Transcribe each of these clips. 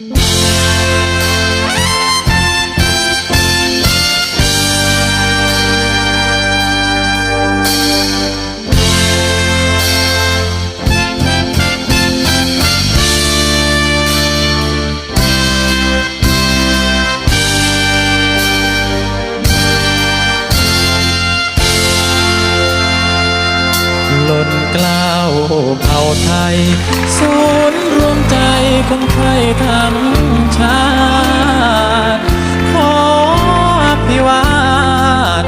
ล้ เผ่าไทย ศูนย์รวมใจคนไทยทั้งชาติ ขออภิวาท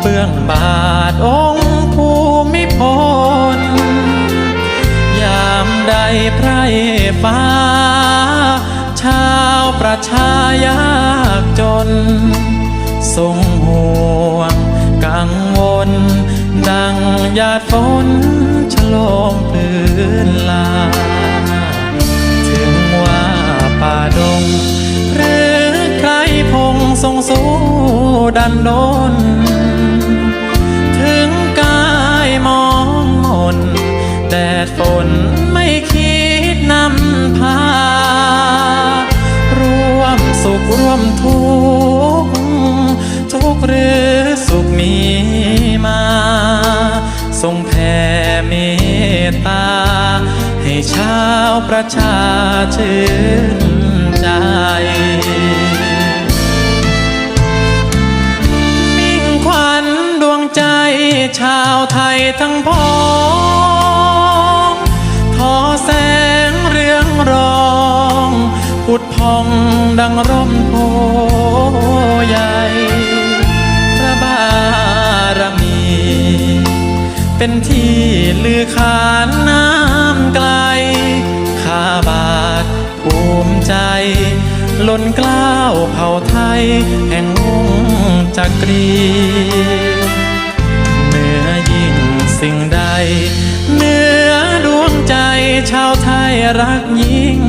เบื้องบาทองค์ภูมิพล ยามใดไพร่ฟ้า ชาวประชายากจน ทรงห่วงกังวล ดังหยาดฝนฉโลมพื้นลา ถึงว่าป่าดง หรือใครพงทรงสู้ดันโด ตตา ให้ชาวประชาชื่นใจมิ่งขวัญดวงใจชาวไทยทั้งพ้องทอแสงเรืองรองผุดพองดังร่มโพใหญ่พระบารมี เป็นที่ลือขา นกล้าวเผ่าไทย แห่งวงศ์จักรีเหนือยิ่งสิ่งใดเหนือดวงใจชาวไทยรักยิ่ง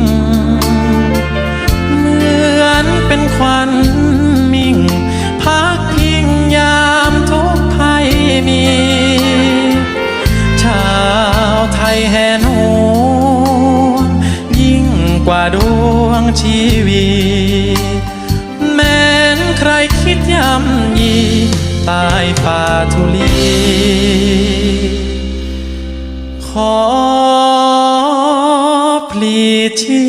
กว่าดวงชีวีแม้นใครคิดย่ำยีตายป่าทุลี ขอพลีชี